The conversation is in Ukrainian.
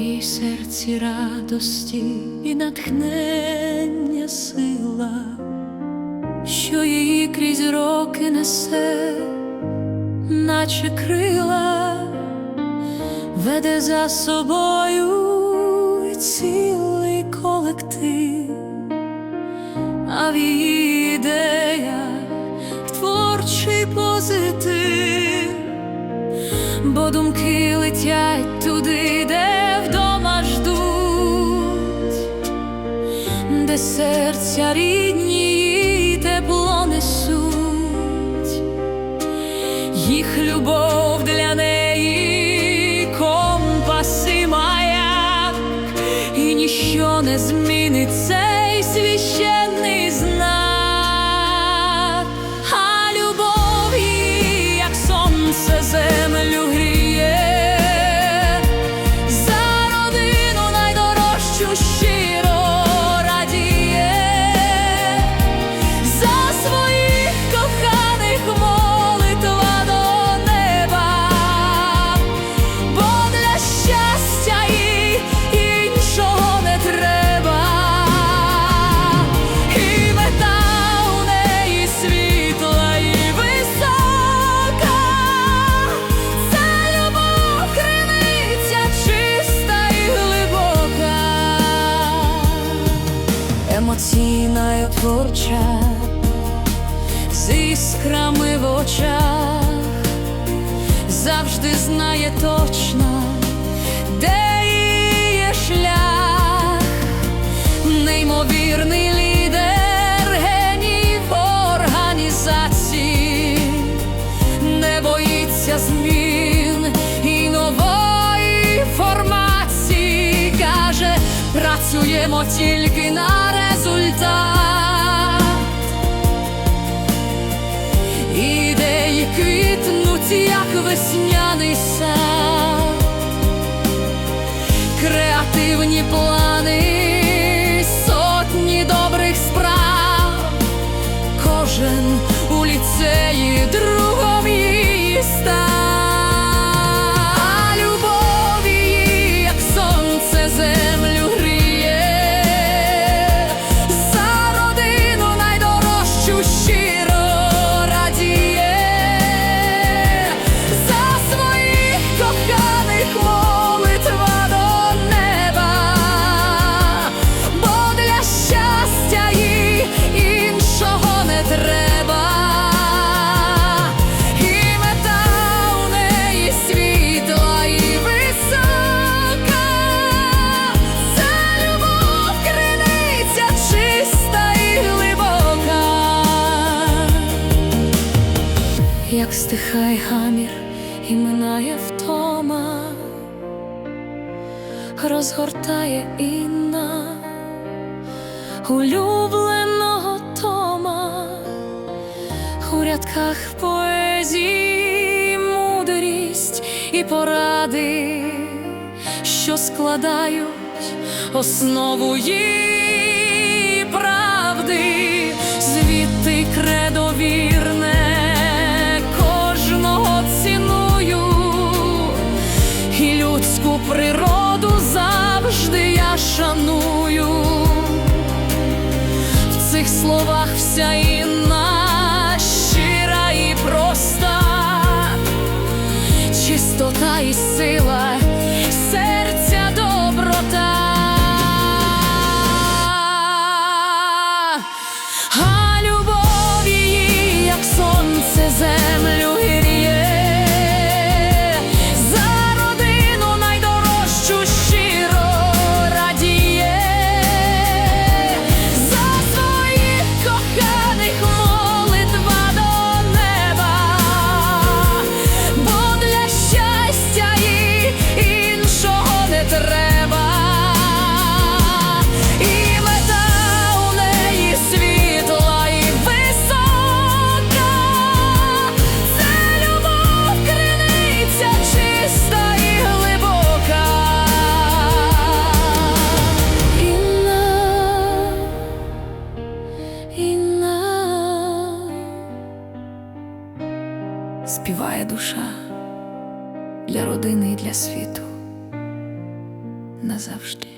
їй серці радості і натхнення сила, що її крізь роки несе, наче крила, веде за собою цілий колектив, а в її ідеях творчий позитив бо думки летять туди, де де серця рідні тепло несуть, їх любов для неї компаси маяк, і ніщо не змінить емоційна творча, з іскрами в очах. Завжди знає точно, де її шлях, неймовірний лідер, геній в організації, не боїться змін і нової формації, каже, працюємо тільки на весняний сад, креативні плани, як стихає гамір і минає втома, розгортає інна улюбленого Тома. У рядках поезії мудрість і поради, що складають основу її людську природу завжди я шаную. В цих словах вся інна співає душа для родини і для світу. назавжди.